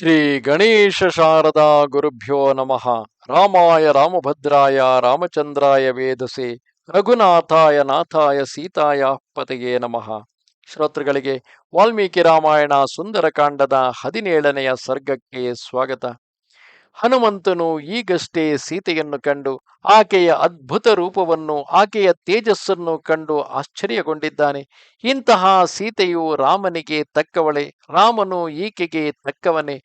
ಶ್ರೀ ಗಣೇಶ ಶಾರದಾ ಗುರುಭ್ಯೋ ನಮಃ. ರಾಮಾಯ ರಾಮಭದ್ರಾಯ ರಾಮಚಂದ್ರಾಯ ವೇದಸೆ ರಘುನಾಥಾಯ ನಾಥಾಯ ಸೀತಾಯ ಪತೆಯೇ ನಮಃ. ಶ್ರೋತೃಗಳಿಗೆ ವಾಲ್ಮೀಕಿ ರಾಮಾಯಣ ಸುಂದರಕಾಂಡದ ಹದಿನೇಳನೆಯ ಸರ್ಗಕ್ಕೆ ಸ್ವಾಗತ. ಹನುಮಂತನು ಈಗಷ್ಟೇ ಸೀತೆಯನ್ನು ಕಂಡು ಆಕೆಯ ಅದ್ಭುತ ರೂಪವನ್ನು, ಆಕೆಯ ತೇಜಸ್ಸನ್ನು ಕಂಡು ಆಶ್ಚರ್ಯಗೊಂಡಿದ್ದಾನೆ. ಇಂತಹ ಸೀತೆಯು ರಾಮನಿಗೆ ತಕ್ಕವಳೆ, ರಾಮನು ಈಕೆಗೆ ತಕ್ಕವನೇ.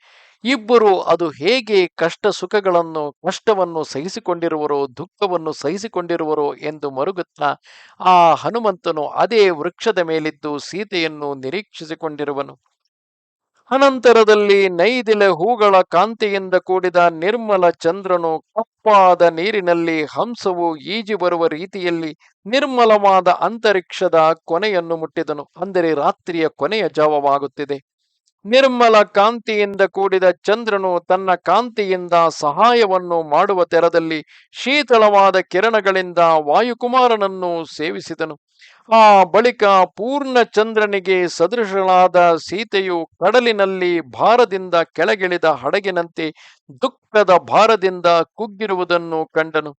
ಇಬ್ಬರು ಅದು ಹೇಗೆ ಕಷ್ಟ ಸುಖಗಳನ್ನು ಕಷ್ಟವನ್ನು ಸಹಿಸಿಕೊಂಡಿರುವರೋ, ದುಃಖವನ್ನು ಸಹಿಸಿಕೊಂಡಿರುವರೋ ಎಂದು ಮರುಗುತ್ತಾ, ಆ ಹನುಮಂತನು ಅದೇ ವೃಕ್ಷದ ಮೇಲಿದ್ದು ಸೀತೆಯನ್ನು ನಿರೀಕ್ಷಿಸಿಕೊಂಡಿರುವನು. ಅನಂತರದಲ್ಲಿ ನೈದಿಲೆ ಹೂಗಳ ಕಾಂತಿಯಿಂದ ಕೂಡಿದ ನಿರ್ಮಲ ಚಂದ್ರನು ಕಪ್ಪಾದ ನೀರಿನಲ್ಲಿ ಹಂಸವು ಈಜಿ ಬರುವ ರೀತಿಯಲ್ಲಿ ನಿರ್ಮಲವಾದ ಅಂತರಿಕ್ಷದ ಕೊನೆಯನ್ನು ಮುಟ್ಟಿದನು. ಅಂದರೆ ರಾತ್ರಿಯ ಕೊನೆಯ ಜಾವವಾಗುತ್ತಿದೆ. ನಿರ್ಮಲ ಕಾಂತಿಯಿಂದ ಕೂಡಿದ ಚಂದ್ರನು ತನ್ನ ಕಾಂತಿಯಿಂದ ಸಹಾಯವನ್ನು ಮಾಡುವ ತೆರದಲ್ಲಿ ಶೀತಳವಾದ ಕಿರಣಗಳಿಂದ ವಾಯುಕುಮಾರನನ್ನು ಸೇವಿಸಿದನು. ಆ ಬಳಿಕ ಪೂರ್ಣ ಚಂದ್ರನಿಗೆ ಸದೃಶಳಾದ ಸೀತೆಯು ಕಡಲಿನಲ್ಲಿ ಭಾರದಿಂದ ಕೆಳಗಿಳಿದ ಹಡಗಿನಂತೆ ದುಃಖದ ಭಾರದಿಂದ ಕುಗ್ಗಿರುವುದನ್ನು ಕಂಡನು.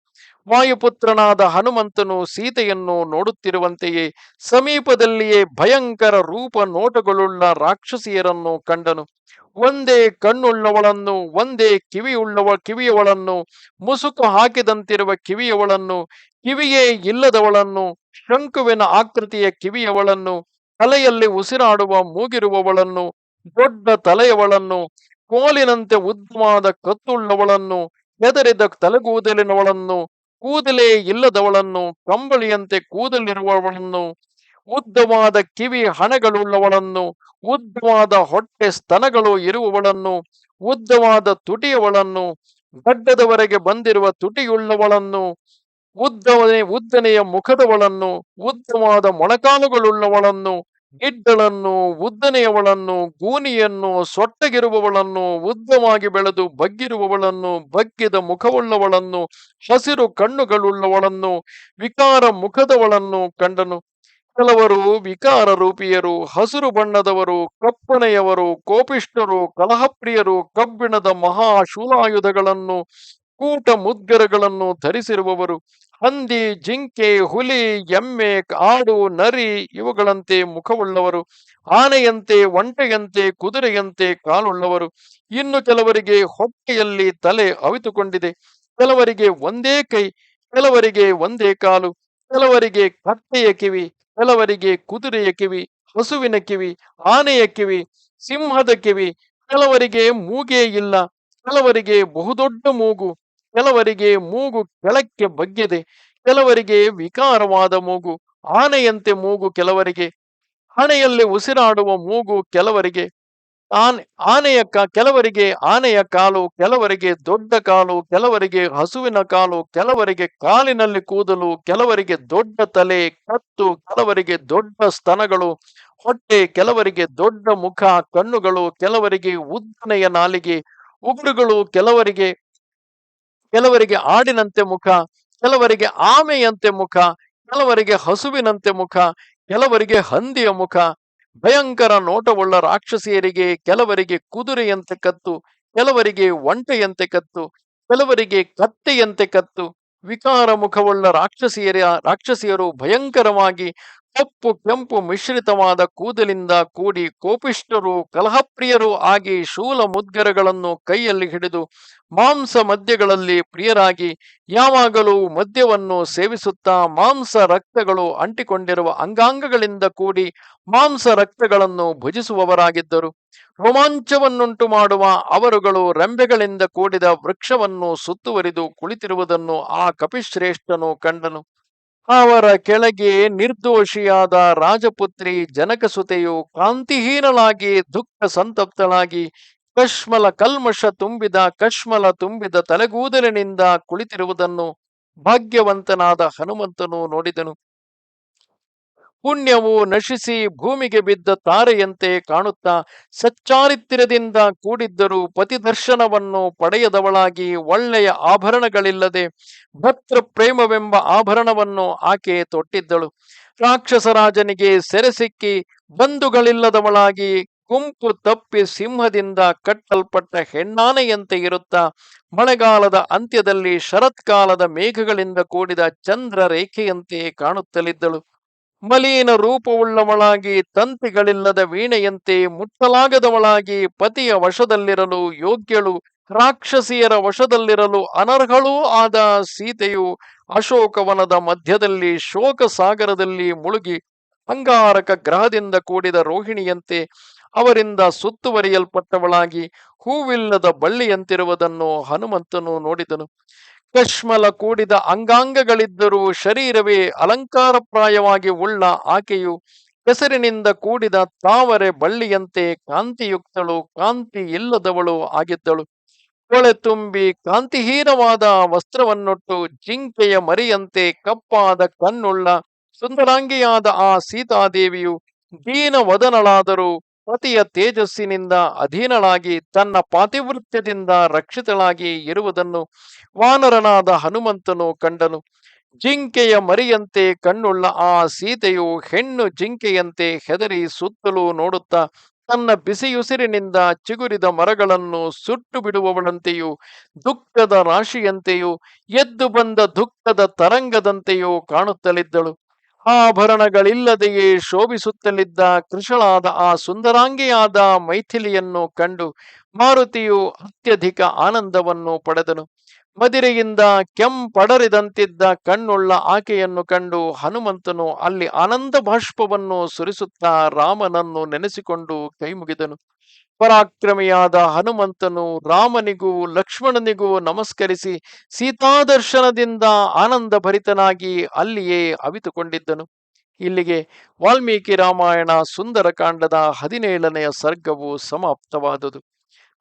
ವಾಯುಪುತ್ರನಾದ ಹನುಮಂತನು ಸೀತೆಯನ್ನು ನೋಡುತ್ತಿರುವಂತೆಯೇ ಸಮೀಪದಲ್ಲಿಯೇ ಭಯಂಕರ ರೂಪ ನೋಟಗಳುಳ್ಳ ರಾಕ್ಷಸಿಯರನ್ನು ಕಂಡನು. ಒಂದೇ ಕಣ್ಣುಳ್ಳವಳನ್ನು, ಒಂದೇ ಕಿವಿಯುಳ್ಳವ, ಕಿವಿಯವಳನ್ನು, ಮುಸುಕು ಹಾಕಿದಂತಿರುವ ಕಿವಿಯವಳನ್ನು, ಕಿವಿಯೇ ಇಲ್ಲದವಳನ್ನು ಶಂಕುವಿನ ಆಕೃತಿಯ ಕಿವಿಯವಳನ್ನು, ತಲೆಯಲ್ಲಿ ಉಸಿರಾಡುವ ಮೂಗಿರುವವಳನ್ನು, ದೊಡ್ಡ ತಲೆಯವಳನ್ನು, ಕೋಲಿನಂತೆ ಉದ್ದವಾದ ಕತ್ತುಳ್ಳವಳನ್ನು, ಹೆದರಿದ ತಲೆಗೂದಲಿನವಳನ್ನು, ಕೂದಲೇ ಇಲ್ಲದವಳನ್ನು, ಕಂಬಳಿಯಂತೆ ಕೂದಲಿರುವವಳನ್ನು, ಉದ್ದವಾದ ಕಿವಿ ಹಣಗಳುಳ್ಳವಳನ್ನು, ಉದ್ದವಾದ ಹೊಟ್ಟೆ ಸ್ತನಗಳು ಇರುವವಳನ್ನು, ಉದ್ದವಾದ ತುಟಿಯವಳನ್ನು, ಗಡ್ಡದವರೆಗೆ ಬಂದಿರುವ ತುಟಿಯುಳ್ಳವಳನ್ನು ಉದ್ದವನೆ ಉದ್ದನೆಯ ಮುಖದವಳನ್ನು, ಉದ್ದವಾದ ಮೊಣಕಾಲುಗಳುಳ್ಳವಳನ್ನು ಗಿಡ್ಡಳನ್ನು ಉದ್ದನೆಯವಳನ್ನು, ಗೂನಿಯನ್ನು, ಸೊಟ್ಟಗಿರುವವಳನ್ನು, ಉದ್ದವಾಗಿ ಬೆಳೆದು ಬಗ್ಗಿರುವವಳನ್ನು, ಬಗ್ಗಿದ ಮುಖವುಳ್ಳವಳನ್ನು, ಹಸಿರು ಕಣ್ಣುಗಳುಳ್ಳವಳನ್ನು, ವಿಕಾರ ಮುಖದವಳನ್ನು ಕಂಡನು. ಕೆಲವರು ವಿಕಾರ ರೂಪಿಯರು ಹಸಿರು ಬಣ್ಣದವರು, ಕಪ್ಪನೆಯವರು, ಕೋಪಿಷ್ಠರು, ಕಲಹಪ್ರಿಯರು, ಕಬ್ಬಿಣದ ಮಹಾಶೂಲಾಯುಧಗಳನ್ನು ಕೂಟ ಮುದ್ಗರಗಳನ್ನು ಧರಿಸಿರುವವರು. ಹಂದಿ, ಜಿಂಕೆ, ಹುಲಿ, ಎಮ್ಮೆ ಆಡು ನರಿ ಇವುಗಳಂತೆ ಮುಖವುಳ್ಳವರು, ಆನೆಯಂತೆ, ಒಂಟೆಯಂತೆ, ಕುದುರೆಯಂತೆ ಕಾಲುಳ್ಳವರು. ಇನ್ನು ಕೆಲವರಿಗೆ ಹೊಟ್ಟೆಯಲ್ಲಿ ತಲೆ ಅವಿತುಕೊಂಡಿದೆ. ಕೆಲವರಿಗೆ ಒಂದೇ ಕೈ, ಕೆಲವರಿಗೆ ಒಂದೇ ಕಾಲು, ಕೆಲವರಿಗೆ ಕಟ್ಟೆಯ ಕಿವಿ, ಕೆಲವರಿಗೆ ಕುದುರೆಯ ಕಿವಿ, ಹಸುವಿನ ಕಿವಿ, ಆನೆಯ ಕಿವಿ, ಸಿಂಹದ ಕಿವಿ, ಕೆಲವರಿಗೆ ಮೂಗೇ ಇಲ್ಲ, ಕೆಲವರಿಗೆ ಬಹುದೊಡ್ಡ ಮೂಗು ಕೆಲವರಿಗೆ ಮೂಗು ಕೆಳಕ್ಕೆ ಬಗ್ಗಿದೆ, ಕೆಲವರಿಗೆ ವಿಕಾರವಾದ ಮೂಗು ಆನೆಯಂತೆ ಮೂಗು, ಕೆಲವರಿಗೆ ಹಣೆಯಲ್ಲಿ ಉಸಿರಾಡುವ ಮೂಗು, ಕೆಲವರಿಗೆ ಆನೆ, ಆನೆಯ ಕೆಲವರಿಗೆ ಆನೆಯ ಕಾಲು, ಕೆಲವರಿಗೆ ದೊಡ್ಡ ಕಾಲು, ಕೆಲವರಿಗೆ ಹಸುವಿನ ಕಾಲು, ಕೆಲವರಿಗೆ ಕಾಲಿನಲ್ಲಿ ಕೂದಲು, ಕೆಲವರಿಗೆ ದೊಡ್ಡ ತಲೆ, ಕತ್ತು, ಕೆಲವರಿಗೆ ದೊಡ್ಡ ಸ್ತನಗಳು, ಹೊಟ್ಟೆ, ಕೆಲವರಿಗೆ ದೊಡ್ಡ ಮುಖ, ಕಣ್ಣುಗಳು, ಕೆಲವರಿಗೆ ಉದ್ದನೆಯ ನಾಲಿಗೆ, ಉಗುರುಗಳು, ಕೆಲವರಿಗೆ ಕೆಲವರಿಗೆ ಆಡಿನಂತೆ ಮುಖ, ಕೆಲವರಿಗೆ ಆಮೆಯಂತೆ ಮುಖ, ಕೆಲವರಿಗೆ ಹಸುವಿನಂತೆ ಮುಖ, ಕೆಲವರಿಗೆ ಹಂದಿಯ ಮುಖ, ಭಯಂಕರ ನೋಟವುಳ್ಳ ರಾಕ್ಷಸಿಯರಿಗೆ ಕೆಲವರಿಗೆ ಕುದುರೆಯಂತೆ ಕತ್ತು, ಕೆಲವರಿಗೆ ಒಂಟೆಯಂತೆ ಕತ್ತು, ಕೆಲವರಿಗೆ ಕತ್ತೆಯಂತೆ ಕತ್ತು, ವಿಕಾರ ಮುಖವುಳ್ಳ ರಾಕ್ಷಸಿಯರ, ರಾಕ್ಷಸಿಯರು ಭಯಂಕರವಾಗಿ ಕಪ್ಪು ಕೆಂಪು ಮಿಶ್ರಿತವಾದ ಕೂದಲಿಂದ ಕೂಡಿ ಕೋಪಿಷ್ಠರು, ಕಲಹಪ್ರಿಯರು ಆಗಿ ಶೂಲ ಮುದ್ಗರಗಳನ್ನು ಕೈಯಲ್ಲಿ ಹಿಡಿದು ಮಾಂಸ ಮದ್ಯಗಳಲ್ಲಿ ಪ್ರಿಯರಾಗಿ ಯಾವಾಗಲೂ ಮದ್ಯವನ್ನು ಸೇವಿಸುತ್ತಾ ಮಾಂಸ ರಕ್ತಗಳು ಅಂಟಿಕೊಂಡಿರುವ ಅಂಗಾಂಗಗಳಿಂದ ಕೂಡಿ ಮಾಂಸ ರಕ್ತಗಳನ್ನು ಭುಜಿಸುವವರಾಗಿದ್ದರು. ರೋಮಾಂಚವನ್ನುಂಟು ಮಾಡುವ ಅವರುಗಳು ರೆಂಬೆಗಳಿಂದ ಕೂಡಿದ ವೃಕ್ಷವನ್ನು ಸುತ್ತುವರಿದು ಕುಳಿತಿರುವುದನ್ನು ಆ ಕಪಿಶ್ರೇಷ್ಠನು ಕಂಡನು. ಅವರ ಕೆಳಗೆ ನಿರ್ದೋಷಿಯಾದ ರಾಜಪುತ್ರಿ ಜನಕಸುತೆಯು ಕಾಂತಿಹೀನಳಾಗಿ ದುಃಖ ಸಂತಪ್ತಳಾಗಿ, ಕಶ್ಮಲ ಕಲ್ಮಶ ತುಂಬಿದ, ಕಶ್ಮಲ ತುಂಬಿದ ತಲೆಗೂದಲಿನಿಂದ ಕುಳಿತಿರುವುದನ್ನು ಭಾಗ್ಯವಂತನಾದ ಹನುಮಂತನು ನೋಡಿದನು. ಪುಣ್ಯವು ನಶಿಸಿ ಭೂಮಿಗೆ ಬಿದ್ದ ತಾರೆಯಂತೆ ಕಾಣುತ್ತಾ ಸಚ್ಚಾರಿತ್ರ್ಯದಿಂದ ಕೂಡಿದ್ದರೂ ಪತಿದರ್ಶನವನ್ನು ಪಡೆಯದವಳಾಗಿ ಒಳ್ಳೆಯ ಆಭರಣಗಳಿಲ್ಲದೆ ಭತ್ರ ಪ್ರೇಮವೆಂಬ ಆಭರಣವನ್ನು ಆಕೆ ತೊಟ್ಟಿದ್ದಳು. ರಾಕ್ಷಸರಾಜನಿಗೆ ಸೆರೆಸಿಕ್ಕಿ ಬಂಧುಗಳಿಲ್ಲದವಳಾಗಿ ಗುಂಪು ತಪ್ಪಿ ಸಿಂಹದಿಂದ ಕಟ್ಟಲ್ಪಟ್ಟ ಹೆಣ್ಣಾನೆಯಂತೆ ಇರುತ್ತಾ ಮಳೆಗಾಲದ ಅಂತ್ಯದಲ್ಲಿ ಶರತ್ಕಾಲದ ಮೇಘಗಳಿಂದ ಕೂಡಿದ ಚಂದ್ರ ರೇಖೆಯಂತೆ ಕಾಣುತ್ತಲಿದ್ದಳು. ಮಲೀನ ರೂಪವುಳ್ಳವಳಾಗಿ ತಂತಿಗಳಿಲ್ಲದ ವೀಣೆಯಂತೆ ಮುಟ್ಟಲಾಗದವಳಾಗಿ ಪತಿಯ ವಶದಲ್ಲಿರಲು ಯೋಗ್ಯಳು, ರಾಕ್ಷಸಿಯರ ವಶದಲ್ಲಿರಲು ಅನರ್ಹಳೂ ಆದ ಸೀತೆಯು ಅಶೋಕವನದ ಮಧ್ಯದಲ್ಲಿ ಶೋಕ ಸಾಗರದಲ್ಲಿ ಮುಳುಗಿ ಅಂಗಾರಕ ಗ್ರಹದಿಂದ ಕೂಡಿದ ರೋಹಿಣಿಯಂತೆ ಅವರಿಂದ ಸುತ್ತುವರಿಯಲ್ಪಟ್ಟವಳಾಗಿ ಹೂವಿಲ್ಲದ ಬಳ್ಳಿಯಂತಿರುವುದನ್ನು ಹನುಮಂತನು ನೋಡಿದನು. ಕಶ್ಮಲ ಕೂಡಿದ ಅಂಗಾಂಗಗಳಿದ್ದರೂ ಶರೀರವೇ ಅಲಂಕಾರಪ್ರಾಯವಾಗಿ ಉಳ್ಳ ಆಕೆಯು ಹೆಸರಿನಿಂದ ಕೂಡಿದ ತಾವರೆ ಬಳ್ಳಿಯಂತೆ ಕಾಂತಿಯುಕ್ತಳು, ಕಾಂತಿ ಇಲ್ಲದವಳು ಆಗಿದ್ದಳು. ಕೊಳೆ ತುಂಬಿ ಕಾಂತಿಹೀನವಾದ ವಸ್ತ್ರವನ್ನೊಟ್ಟು ಜಿಂಕೆಯ ಮರಿಯಂತೆ ಕಪ್ಪಾದ ಕಣ್ಣುಳ್ಳ ಸುಂದರಾಂಗಿಯಾದ ಆ ಸೀತಾದೇವಿಯು ದೀನ ವದನಳಾದರೂ ಪತಿಯ ತೇಜಸ್ಸಿನಿಂದ ಅಧೀನಳಾಗಿ ತನ್ನ ಪಾತಿವೃತ್ಯದಿಂದ ರಕ್ಷಿತಳಾಗಿ ಇರುವುದನ್ನು ವಾನರನಾದ ಹನುಮಂತನು ಕಂಡನು. ಜಿಂಕೆಯ ಮರಿಯಂತೆ ಕಣ್ಣುಳ್ಳ ಆ ಸೀತೆಯು ಹೆಣ್ಣು ಜಿಂಕೆಯಂತೆ ಹೆದರಿ ಸುತ್ತಲೂ ನೋಡುತ್ತಾ ತನ್ನ ಬಿಸಿಯುಸಿರಿನಿಂದ ಚಿಗುರಿದ ಮರಗಳನ್ನು ಸುಟ್ಟು ಬಿಡುವವಳಂತೆಯೂ, ದುಃಖದ ರಾಶಿಯಂತೆಯೂ, ಎದ್ದು ಬಂದ ದುಃಖದ ತರಂಗದಂತೆಯೂ ಕಾಣುತ್ತಲಿದ್ದಳು. ಆಭರಣಗಳಿಲ್ಲದೆಯೇ ಶೋಭಿಸುತ್ತಲಿದ್ದ ಕೃಶಳಾದ ಆ ಸುಂದರಾಂಗಿಯಾದ ಮೈಥಿಲಿಯನ್ನು ಕಂಡು ಮಾರುತಿಯು ಅತ್ಯಧಿಕ ಆನಂದವನ್ನು ಪಡೆದನು. ಮದಿರೆಯಿಂದ ಕೆಂಪಡರಿದಂತಿದ್ದ ಕಣ್ಣುಳ್ಳ ಆಕೆಯನ್ನು ಕಂಡು ಹನುಮಂತನು ಅಲ್ಲಿ ಆನಂದ ಬಾಷ್ಪವನ್ನು ಸುರಿಸುತ್ತಾ ರಾಮನನ್ನು ನೆನೆಸಿಕೊಂಡು ಕೈಮುಗಿದನು ಪರಾಕ್ರಮಿಯಾದ ಹನುಮಂತನು ರಾಮನಿಗೂ ಲಕ್ಷ್ಮಣನಿಗೂ ನಮಸ್ಕರಿಸಿ ಸೀತಾದರ್ಶನದಿಂದ ಆನಂದ ಭರಿತನಾಗಿ ಅಲ್ಲಿಯೇ ಅವಿತುಕೊಂಡಿದ್ದನು. ಇಲ್ಲಿಗೆ ವಾಲ್ಮೀಕಿ ರಾಮಾಯಣ ಸುಂದರಕಾಂಡದ ಹದಿನೇಳನೆಯ ಸರ್ಗವು ಸಮಾಪ್ತವಾದುದು.